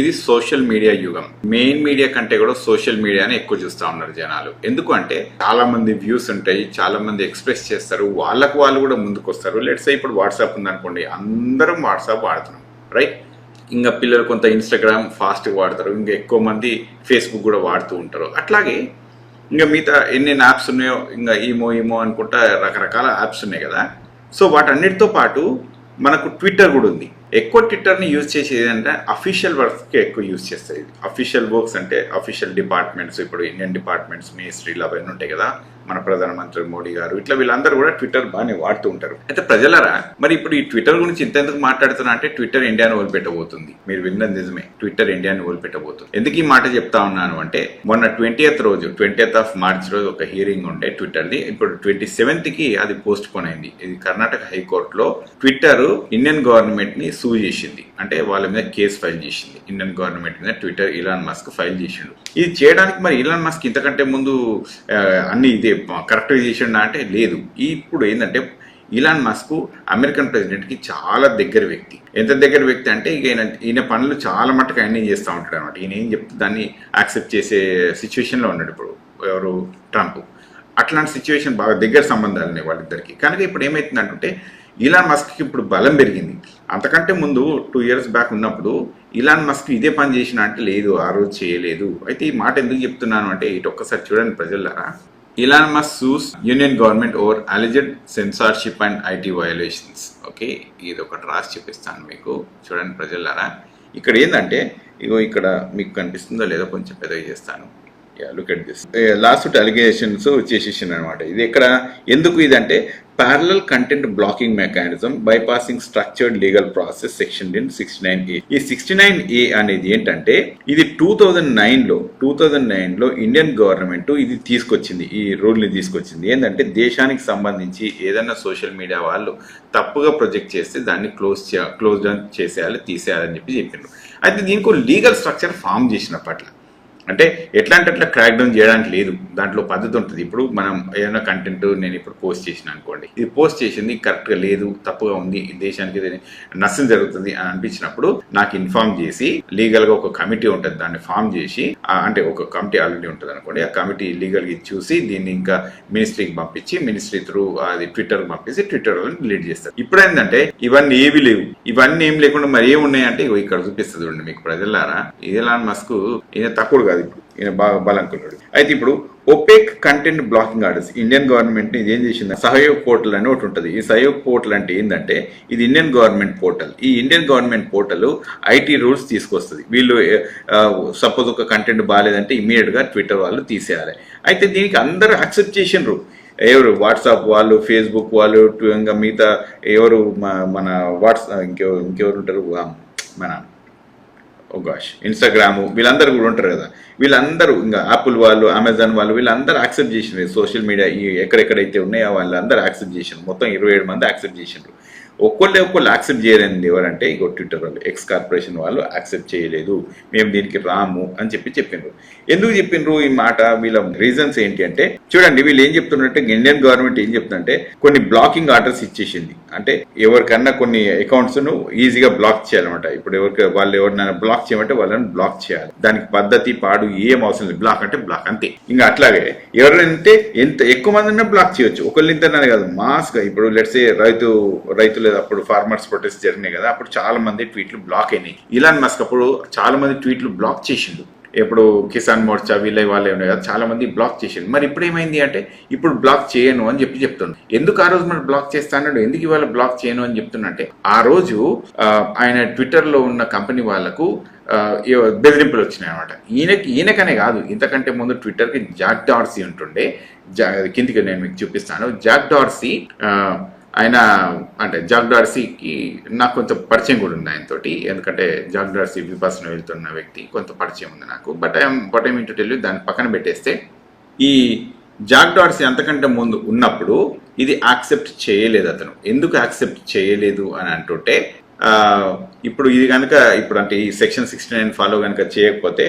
ఇది social media యుగం. Main media కంటే కూడా సోషల్ మీడియాని ఎక్కువ చూస్తూ ఉన్నారు జనాలు. ఎందుకు అంటే చాలా మంది వ్యూస్ ఉంటాయి చాలా మంది ఎక్స్ప్రెస్ చేస్తారు వాళ్ళకు వాళ్ళు కూడా ముందుకు వస్తారు లెట్స్ ఇప్పుడు వాట్సాప్ ఉందనుకోండి అందరం వాట్సాప్ వాడుతున్నాం రైట్ ఇంకా పిల్లలు కొంత ఇన్స్టాగ్రామ్ ఫాస్ట్గా వాడతారు ఇంకా ఎక్కువ మంది ఫేస్బుక్ కూడా వాడుతూ ఉంటారు. అట్లాగే ఇంకా మిగతా ఎన్నెన్ని యాప్స్ ఉన్నాయో ఇంకా ఈమో ఈమో అనుకుంటా రకరకాల యాప్స్ ఉన్నాయి కదా. సో వాటన్నిటితో పాటు మనకు ట్విట్టర్ కూడా ఉంది. ఎక్కువ ట్విట్టర్ని యూజ్ చేసేది అంటే అఫీషియల్ వర్క్స్కి ఎక్కువ యూజ్ చేస్తాయి. అఫీషియల్ వర్క్స్ అంటే అఫీషియల్ డిపార్ట్మెంట్స్ ఇప్పుడు ఇండియన్ డిపార్ట్మెంట్స్ మినిస్ట్రీలు అవన్నీ ఉంటాయి కదా. మన ప్రధానమంత్రి మోడీ గారు ఇట్లా వీళ్ళందరూ కూడా ట్విట్టర్ బాగానే వాడుతూ ఉంటారు. అయితే ప్రజలరా మరి ఇప్పుడు ఈ ట్విట్టర్ గురించి ఇంతెందుకు మాట్లాడుతున్నా అంటే ట్విట్టర్ ఇండియాను వదిలిపెట్టబోతుంది. మీరు విన్నది నిజమే ట్విట్టర్ ఇండియాని వదిలిపెట్టబోతుంది. ఎందుకు ఈ మాట చెప్తా ఉన్నాను అంటే మొన్న ట్వంటీయత్ రోజు ట్వంటీయత్ ఆఫ్ మార్చ్ రోజు ఒక హియరింగ్ ఉండే ట్విట్టర్ది. ఇప్పుడు ట్వంటీ సెవెంత్కి అది పోస్ట్ పోన్ అయింది. ఇది కర్ణాటక హైకోర్టులో ట్విట్టర్ ఇండియన్ గవర్నమెంట్ని సూ చేసింది. అంటే వాళ్ళ మీద కేసు ఫైల్ చేసింది. ఇండియన్ గవర్నమెంట్ మీద ట్విట్టర్ ఇలాన్ మస్క్ ఫైల్ చేసిండు. ఇది చేయడానికి మరి ఇలాన్ మస్క్ ఇంతకంటే ముందు అన్ని ఇదే కరెక్ట్గా చేసిండా అంటే లేదు. ఇప్పుడు ఏంటంటే ఇలాన్ మస్క్ అమెరికన్ ప్రెసిడెంట్కి చాలా దగ్గర వ్యక్తి. ఎంత దగ్గర వ్యక్తి అంటే ఇక ఈయన ఈయన పనులు చాలా మట్టుకు ఆయన చేస్తూ ఉంటాడు అనమాట ఈయన ఏం చెప్తే దాన్ని యాక్సెప్ట్ చేసే సిచ్యువేషన్లో ఉన్నాడు ఇప్పుడు ఎవరు? ట్రంప్. అట్లాంటి సిచ్యువేషన్ బాగా దగ్గర సంబంధాలు ఉన్నాయి వాళ్ళిద్దరికి. కనుక ఇప్పుడు ఏమైతుందంటే ఇలాన్ మస్క్ ఇప్పుడు బలం పెరిగింది. అంతకంటే ముందు టూ ఇయర్స్ బ్యాక్ ఉన్నప్పుడు ఇలాన్ మస్క్ ఇదే పని చేసిన అంటే లేదు ఆ రోజు చేయలేదు. అయితే ఈ మాట ఎందుకు చెప్తున్నాను అంటే ఇటు ఒక్కసారి చూడండి ప్రజలారా. Elon Musk sues union government over alleged censorship and IT violations okay ఇది ఒకటి రాసి చూపిస్తాను మీకు. చూడండి ప్రజలారా. ఇక్కడ ఏంటంటే ఇగో ఇక్కడ మీకు కనిపిస్తుందో లేదో కొంచెం పెద్దగా చేస్తాను. Look at this last allegations చేసేసింది అనమాట ఇది ఇక్కడ ఎందుకు ఇదంటే parallel content blocking mechanism bypassing structured legal process section in sixty nine A ఈ సిక్స్టీ నైన్ ఏ అనేది ఏంటంటే ఇది టూ థౌజండ్ నైన్లో టూ థౌజండ్ నైన్లో ఇండియన్ గవర్నమెంట్ ఇది తీసుకొచ్చింది ఈ రూల్ని తీసుకొచ్చింది. ఏంటంటే దేశానికి సంబంధించి ఏదైనా సోషల్ మీడియా వాళ్ళు తప్పుగా ప్రొజెక్ట్ చేస్తే దాన్ని క్లోజ్ క్లోజ్ డౌన్ చేసేయాలి తీసేయాలని చెప్పి చెప్పిండ్రు. అయితే దీనికి లీగల్ స్ట్రక్చర్ ఫామ్ చేసిన పట్ల అంటే ఎట్లా అంటే అట్లా క్రాక్ డౌన్ చేయడానికి లేదు. దాంట్లో పద్ధతి ఉంటుంది. ఇప్పుడు మనం ఏదైనా కంటెంట్ నేను ఇప్పుడు పోస్ట్ చేసిన అనుకోండి. ఇది పోస్ట్ చేసింది కరెక్ట్గా లేదు తప్పుగా ఉంది దేశానికి నష్టం జరుగుతుంది అని అనిపించినప్పుడు నాకు ఇన్ఫార్మ్ చేసి లీగల్గా ఒక కమిటీ ఉంటుంది. దాన్ని ఫామ్ చేసి అంటే ఒక కమిటీ ఆల్రెడీ ఉంటుంది అనుకోండి. ఆ కమిటీ లీగల్గా చూసి దీన్ని ఇంకా మినిస్ట్రీకి పంపించి మినిస్ట్రీ త్రూ అది ట్విట్టర్ పంపించి ట్విట్టర్ డిలీట్ చేస్తారు. ఇప్పుడు ఏంటంటే ఇవన్నీ ఏవి లేవు. ఇవన్నీ ఏం లేకుండా మరి ఏమున్నాయంటే ఇక్కడ చూపిస్తుంది చూడండి మీకు ప్రజలారా. ఇలాన్ మస్క్ ఇది తక్కువ కాదు ఇప్పుడు ఈయన బాగా బలంకున్నాడు. అయితే ఇప్పుడు opaque content blocking orders Indian government ఇది ఏం చేసింది? సహయోగ్ పోర్టల్ అని ఒకటి ఉంటుంది. ఈ సహయోగ్ పోర్టల్ అంటే ఏంటంటే ఇది ఇండియన్ గవర్నమెంట్ పోర్టల్. ఈ Indian government portal IT rules తీసుకొస్తుంది. వీళ్ళు సపోజ్ ఒక కంటెంట్ బాగాలేదంటే ఇమీడియట్గా ట్విట్టర్ వాళ్ళు తీసేయాలి. అయితే దీనికి అందరూ యాక్సెప్ట్ చేసిండ్రు. ఎవరు వాట్సాప్ వాళ్ళు ఫేస్బుక్ వాళ్ళు ఇంకా మిగతా ఎవరు మన వాట్సాప్ ఇంకెవరు ఇంకెవరు ఉంటారు? మన ఓ గాష్ ఇన్స్టాగ్రామ్ వీళ్ళందరూ కూడా ఉంటారు కదా. వీళ్ళందరూ ఇంకా యాపిల్ వాళ్ళు అమెజాన్ వాళ్ళు వీళ్ళందరూ యాక్సెప్ట్ చేసినారు సోషల్ మీడియా ఎక్కడెక్కడైతే ఉన్నాయో వాళ్ళందరూ యాక్సెప్ట్ చేసినారు మొత్తం ఇరవై ఏడు మంది యాక్సెప్ట్ చేసిండ్రు ఒక్కళ్ళే ఒక్కళ్ళు యాక్సెప్ట్ చేయలేనిది ఎవరంటే ఇగో ట్విట్టర్ వాళ్ళు ఎక్స్ కార్పొరేషన్ వాళ్ళు యాక్సెప్ట్ చేయలేదు. మేము దీనికి రాము అని చెప్పి చెప్పిండ్రు. ఎందుకు చెప్పిండ్రు ఈ మాట? వీళ్ళ రీజన్స్ ఏంటి అంటే చూడండి వీళ్ళు ఏం చెప్తున్నారంటే ఇండియన్ గవర్నమెంట్ ఏం చెప్తుందంటే కొన్ని బ్లాకింగ్ ఆర్డర్స్ ఇచ్చేసింది. అంటే ఎవరికన్నా కొన్ని అకౌంట్స్ను ఈజీగా బ్లాక్ చేయాలన్నమాట. ఇప్పుడు ఎవరికి వాళ్ళు ఎవరినైనా బ్లాక్ చేయమంటే వాళ్ళని బ్లాక్ చేయాలి. దానికి పద్ధతి పాడు ఏం అవసరం లేదు. బ్లాక్ అంటే బ్లాక్ అంతే. ఇంకా అట్లాగే ఎవరంటే ఎంత ఎక్కువ మంది బ్లాక్ చేయొచ్చు. ఒకళ్ళు ఇంతనే కాదు మాస్గా ఇప్పుడు లెట్స్ రైతు రైతులు అప్పుడు ఫార్మర్స్ ప్రొటెస్ట్ జరిగినాయి కదా. అప్పుడు చాలా మంది ట్వీట్లు బ్లాక్ అయినాయి. ఇలాన్ మస్క్ అప్పుడు చాలా మంది ట్వీట్లు బ్లాక్ చేసిండు. ఇప్పుడు కిసాన్ మోర్చా వీళ్ళ వాళ్ళే ఉన్నాయి కదా. చాలా మంది బ్లాక్ చేసిండు. మరి ఇప్పుడు ఏమైంది అంటే ఇప్పుడు బ్లాక్ చేయను అని చెప్పి చెప్తుంది ఎందుకు ఆ రోజు మనం బ్లాక్ చేస్తాడు ఎందుకు ఇవాళ బ్లాక్ చేయను అని చెప్తున్నంటే ఆ రోజు ఆయన ట్విట్టర్లో ఉన్న కంపెనీ వాళ్ళకు బెదిరింపులు వచ్చినాయి అనమాట ఈయనకి ఈయనకనే కాదు. ఇంతకంటే ముందు ట్విట్టర్కి జాక్ డార్సీ ఉంటుండే. జా కిందికి నేను మీకు చూపిస్తాను. జాక్ డార్సీ ఆయన అంటే జాగ్డార్సీకి నాకు కొంచెం పరిచయం కూడా ఉంది ఆయనతోటి. ఎందుకంటే జాగ్డార్సీ విపాసన వెళ్తున్న వ్యక్తి కొంత పరిచయం ఉంది నాకు. But I'm but I'm into tell దాన్ని పక్కన పెట్టేస్తే ఈ జాగ్డార్సీ అంతకంటే ముందు ఉన్నప్పుడు ఇది యాక్సెప్ట్ చేయలేదు అతను. ఎందుకు యాక్సెప్ట్ చేయలేదు అని అంటుంటే ఇప్పుడు ఇది కనుక ఇప్పుడు అంటే ఈ సెక్షన్ సిక్స్టీ నైన్ ఫాలో కనుక చేయకపోతే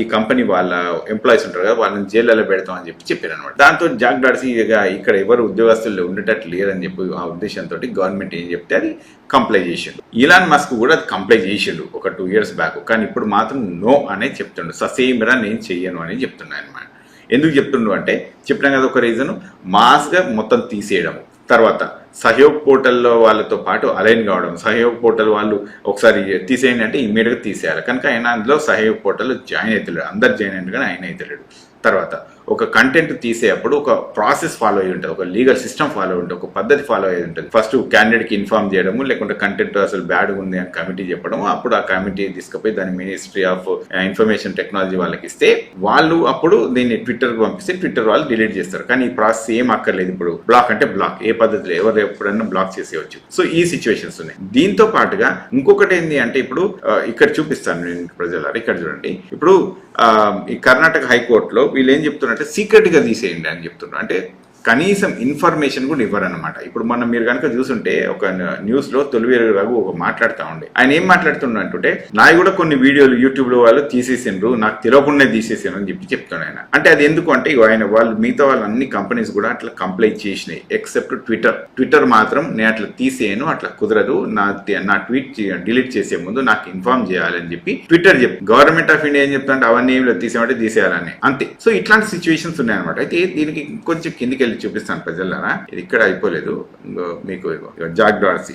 ఈ కంపెనీ వాళ్ళ ఎంప్లాయీస్ ఉంటారు కదా వాళ్ళని జైల్లో పెడతాం అని చెప్పి చెప్పారు అనమాట దాంతో జాక్ డాడ్సీ ఇక్కడ ఎవరు ఉద్యోగస్తులు ఉండేటట్టు లేరని చెప్పి ఆ ఉద్దేశంతో గవర్నమెంట్ ఏం చెప్తే అది కంప్లై చేసిండు. ఇలాన్ మస్క్ కూడా అది కంప్లై చేసిండు ఒక టూ ఇయర్స్ బ్యాక్. కానీ ఇప్పుడు మాత్రం నో అనే చెప్తుండు. ససేమిరా నేను చెయ్యను అని చెప్తున్నాను అనమాట ఎందుకు చెప్తుండు అంటే చెప్పినాం కదా ఒక రీజన్ మాస్గా మొత్తం తీసేయడం తర్వాత సహయోగ్ పోర్టల్లో వాళ్ళతో పాటు అలైన్ కావడం సహయోగ్ పోర్టల్ వాళ్ళు ఒకసారి తీసేయండి అంటే ఇమ్మీడియట్గా తీసేయాలి. కనుక ఆయన అందులో సహయోగ్ పోర్టల్లో జాయిన్ అవుతలేడు అందరు జాయిన్ అయినట్టు కానీ ఆయన అవుతలేడు తర్వాత ఒక కంటెంట్ తీసేటప్పుడు ఒక ప్రాసెస్ ఫాలో అయ్యి ఉంటుంది. ఒక లీగల్ సిస్టమ్ ఫాలో అయి ఉంటుంది. ఒక పద్ధతి ఫాలో అయ్యి ఉంటుంది. ఫస్ట్ క్యాండిడేట్కి ఇన్ఫార్మ్ చేయడము లేకుంటే కంటెంట్ అసలు బ్యాడ్ ఉంది అని కమిటీ చెప్పడము అప్పుడు ఆ కమిటీ తీసుకుపోయి దాని మినిస్ట్రీ ఆఫ్ ఇన్ఫర్మేషన్ టెక్నాలజీ వాళ్ళకి ఇస్తే వాళ్ళు అప్పుడు దీన్ని ట్విట్టర్కి పంపిస్తే ట్విట్టర్ వాళ్ళు డిలీట్ చేస్తారు. కానీ ఈ ప్రాసెస్ ఏం అక్కర్లేదు ఇప్పుడు. బ్లాక్ అంటే బ్లాక్ ఏ పద్ధతిలో ఎవరు ఎప్పుడన్నా బ్లాక్ చేసేయచ్చు. సో ఈ సిచ్యువేషన్స్ ఉన్నాయి. దీంతో పాటుగా ఇంకొకటి ఏంటి అంటే ఇప్పుడు uh, ఇక్కడ చూపిస్తాను నేను ప్రజలారు. ఇక్కడ చూడండి. ఇప్పుడు uh, ఈ కర్ణాటక హైకోర్టులో వీళ్ళు ఏం అంటే సీక్రెట్గా తీసేయండి అని చెప్తున్నారు అంటే కనీసం ఇన్ఫర్మేషన్ కూడా ఇవ్వరనమాట ఇప్పుడు మనం మీరు కనుక చూసుంటే ఒక న్యూస్లో తొలివేరు రఘు ఒక మాట్లాడుతూ ఉండే. ఆయన ఏం మాట్లాడుతున్నాడు అంటుంటే నాయి కూడా కొన్ని వీడియోలు యూట్యూబ్లో వాళ్ళు తీసేసిండ్రు నాకు తెలియకుండా తీసేసాను అని చెప్పి చెప్తున్నాడు ఆయన. అంటే అది ఎందుకు అంటే ఆయన వాళ్ళు మిగతా వాళ్ళు అన్ని కంపెనీస్ కూడా అట్లా కంప్లైంట్ చేసినాయి. Except Twitter. ట్విట్టర్ మాత్రం నేను అట్లా తీసేయను అట్లా కుదరదు. నా నా ట్వీట్ డిలీట్ చేసే ముందు నాకు ఇన్ఫార్మ్ చేయాలని చెప్పి ట్విట్టర్ చెప్పి గవర్నమెంట్ ఆఫ్ ఇండియా ఏం చెప్తుంటే అవన్నీ ఏమి తీసేయమంటే తీసేయాలని. అంతే. సో ఇట్లాంటి సిచ్యువేషన్స్ ఉన్నాయన్నమాట. అయితే దీనికి కొంచెం కిందికి వెళ్ళి చూపిస్తాను ప్రజలారా ఇది ఇక్కడ అయిపోలేదు. మీకు జాక్ డార్సీ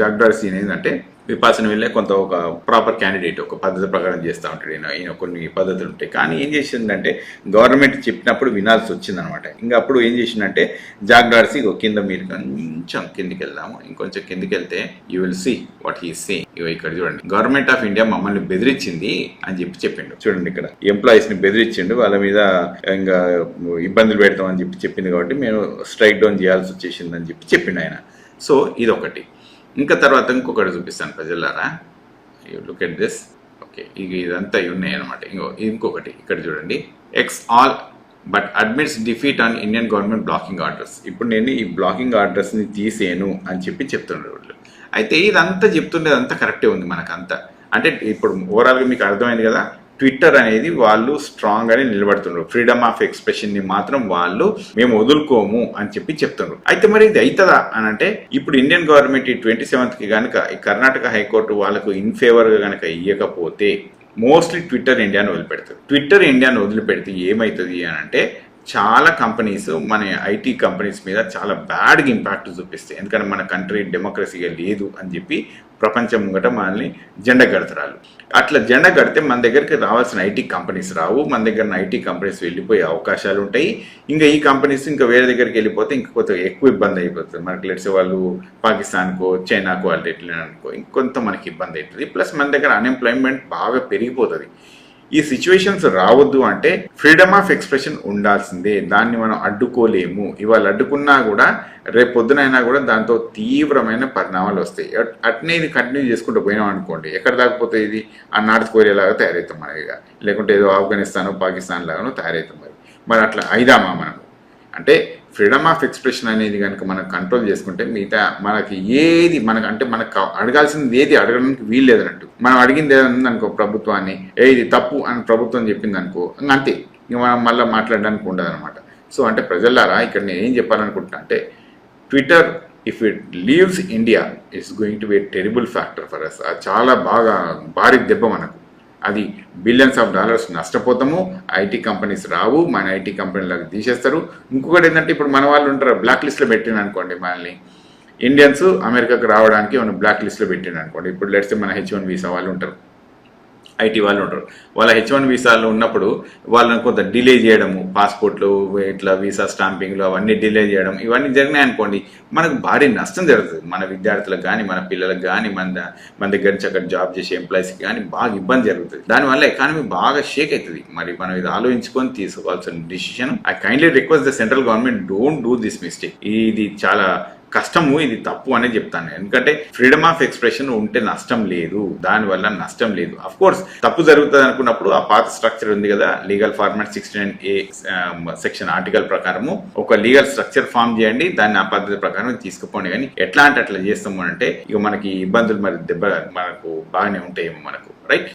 జాక్ డార్సీ ఏంటంటే విపాసన వెళ్ళే కొంత ఒక ప్రాపర్ క్యాండిడేట్ ఒక పద్ధతి ప్రకారం చేస్తూ ఉంటాడు. ఈయన ఈయన కొన్ని పద్ధతులు ఉంటాయి. కానీ ఏం చేసిందంటే గవర్నమెంట్ చెప్పినప్పుడు వినాల్సి వచ్చిందనమాట. ఇంకా అప్పుడు ఏం చేసిందంటే జాక్ డార్సీ ఇగో కింద మీరు కొంచెం కిందికి వెళ్దాము. ఇంకొంచెం కిందికి వెళ్తే you will see what he see ఇగో ఇక్కడ చూడండి. గవర్నమెంట్ ఆఫ్ ఇండియా మమ్మల్ని బెదిరించింది అని చెప్పి చెప్పిండు. చూడండి ఇక్కడ. ఎంప్లాయీస్ని బెదిరించిండు. వాళ్ళ మీద ఇంకా ఇబ్బందులు పెడతాం అని చెప్పి చెప్పింది కాబట్టి మేము స్ట్రైక్ డౌన్ చేయాల్సి వచ్చేసింది అని చెప్పి చెప్పిండు ఆయన. సో ఇదొకటి. ఇంకా తర్వాత ఇంకొకటి చూపిస్తాను ప్రజలారా. You look at this okay ఇక ఇదంతా ఇవి ఉన్నాయి అనమాట ఇంకో ఇంకొకటి ఇక్కడ చూడండి. X all but admits defeat on Indian government blocking orders ఇప్పుడు నేను ఈ బ్లాకింగ్ ఆర్డర్స్ని తీసేను అని చెప్పి చెప్తున్నారు వాళ్ళు. అయితే ఇదంతా చెప్తుండేది అంతా కరెక్టే ఉంది మనకంతా. అంటే ఇప్పుడు ఓవరాల్గా మీకు అర్థమైంది కదా? ట్విట్టర్ అనేది వాళ్ళు స్ట్రాంగ్ అని నిలబడుతున్నారు ఫ్రీడమ్ ఆఫ్ ఎక్స్ప్రెషన్ని మాత్రం వాళ్ళు మేము వదులుకోము అని చెప్పి చెప్తున్నారు అయితే మరి ఇది అవుతుందా అని అంటే ఇప్పుడు ఇండియన్ గవర్నమెంట్ ఈ ట్వంటీ సెవెంత్కి కనుక ఈ కర్ణాటక హైకోర్టు వాళ్ళకు ఇన్ ఫేవర్గా కనుక ఇవ్వకపోతే మోస్ట్లీ ట్విట్టర్ ఇండియాను వదిలిపెడతారు. ట్విట్టర్ ఇండియాను వదిలిపెడితే ఏమవుతుంది అని అంటే చాలా కంపెనీస్ మన ఐటీ కంపెనీస్ మీద చాలా బ్యాడ్గా ఇంపాక్ట్ చూపిస్తాయి. ఎందుకంటే మన కంట్రీ డెమోక్రసీగా లేదు అని చెప్పి ప్రపంచం ముంగట మనల్ని జెండ గడతరాలు అట్లా జెండ కడితే మన దగ్గరికి రావాల్సిన ఐటీ కంపెనీస్ రావు. మన దగ్గర ఐటీ కంపెనీస్ వెళ్ళిపోయే అవకాశాలు ఉంటాయి. ఇంకా ఈ కంపెనీస్ ఇంకా వేరే దగ్గరికి వెళ్ళిపోతే ఇంకా కొంత ఎక్కువ ఇబ్బంది అయిపోతుంది. మనకి లెట్స్ వాళ్ళు పాకిస్తాన్కో చైనాకో వాళ్ళు ఎట్లా అనుకో ఇంకొంత మనకి ఇబ్బంది అవుతుంది ప్లస్ మన దగ్గర అన్ఎంప్లాయ్మెంట్ బాగా పెరిగిపోతుంది. ఈ సిచ్యువేషన్స్ రావద్దు అంటే ఫ్రీడమ్ ఆఫ్ ఎక్స్ప్రెషన్ ఉండాల్సిందే. దాన్ని మనం అడ్డుకోలేము. ఇవాళ అడ్డుకున్నా కూడా రేపు పొద్దునైనా కూడా దాంతో తీవ్రమైన పరిణామాలు వస్తాయి. అట్నే ఇది కంటిన్యూ చేసుకుంటూ పోయినాం అనుకోండి ఎక్కడ దాకపోతే ఇది? ఆ నార్త్ కొరియా లాగా తయారవుతాం మరి ఇక. లేకుంటే ఏదో ఆఫ్ఘనిస్తాన్ పాకిస్తాన్ లాగానో తయారవుతాం మరి. మరి అట్లా అయిదామా మనం? అంటే ఫ్రీడమ్ ఆఫ్ ఎక్స్ప్రెషన్ అనేది కనుక మనం కంట్రోల్ చేసుకుంటే మిగతా మనకి ఏది మనకు అంటే మనకు అడగాల్సింది ఏది అడగడానికి వీలు లేదన్నట్టు. మనం అడిగింది ఏదన్నా అనుకో ప్రభుత్వాన్ని ఏ ఇది తప్పు అని ప్రభుత్వం చెప్పింది అనుకో ఇంకా అంతే. ఇంక మనం మళ్ళీ మాట్లాడడానికి ఉండదు అనమాట సో అంటే ప్రజలారా ఇక్కడ నేను ఏం చెప్పాలనుకుంటున్నా అంటే Twitter if it leaves India it's going to be terrible factor for us చాలా బాగా భారీ దెబ్బ మనకు. అది బిలియన్స్ ఆఫ్ డాలర్స్ నష్టపోతాము ఐటీ కంపెనీస్ రావు మన ఐటీ కంపెనీలకు తీసేస్తారు. ఇంకొకటి ఏంటంటే ఇప్పుడు మన వాళ్ళు ఉంటారు బ్లాక్ లిస్ట్లో పెట్టిన అనుకోండి మనల్ని. ఇండియన్స్ అమెరికాకు రావడానికి మనం బ్లాక్ లిస్ట్లో పెట్టిన అనుకోండి. ఇప్పుడు లెట్స్ మన హెచ్ వన్ వీసా వాళ్ళు ఉంటారు. ఐటీ వాళ్ళు ఉంటారు. వాళ్ళ హెచ్ వన్ వీసాలు ఉన్నప్పుడు వాళ్ళని కొంత డిలే చేయడము పాస్పోర్ట్లు ఇట్లా వీసా స్టాంపింగ్లు అవన్నీ డిలే చేయడం ఇవన్నీ జరిగినాయి అనుకోండి మనకు భారీ నష్టం జరుగుతుంది. మన విద్యార్థులకు కానీ మన పిల్లలకు కానీ మన మన దగ్గర నుంచి అక్కడ జాబ్ చేసే ఎంప్లాయీస్కి కానీ బాగా ఇబ్బంది జరుగుతుంది. దానివల్ల ఎకానమీ బాగా షేక్ అవుతుంది. మరి మనం ఇది ఆలోచించుకొని తీసుకోవాల్సిన decision I kindly request the central government don't do this mistake ఇది చాలా కష్టము ఇది తప్పు అనేది చెప్తాను. ఎందుకంటే ఫ్రీడమ్ ఆఫ్ ఎక్స్ప్రెషన్ ఉంటే నష్టం లేదు దానివల్ల నష్టం లేదు. అఫ్ కోర్స్ తప్పు జరుగుతుంది అనుకున్నప్పుడు ఆ పాత స్ట్రక్చర్ ఉంది కదా legal format sixty nine A section article ప్రకారము. ఒక లీగల్ స్ట్రక్చర్ ఫామ్ చేయండి దాన్ని ఆ పద్ధతి ప్రకారం తీసుకుపోండి. కానీ ఎట్లా అంటే అట్లా చేస్తాము అంటే ఇక మనకి ఇబ్బందులు మరి దెబ్బ మనకు బాగానే ఉంటాయేమో మనకు రైట్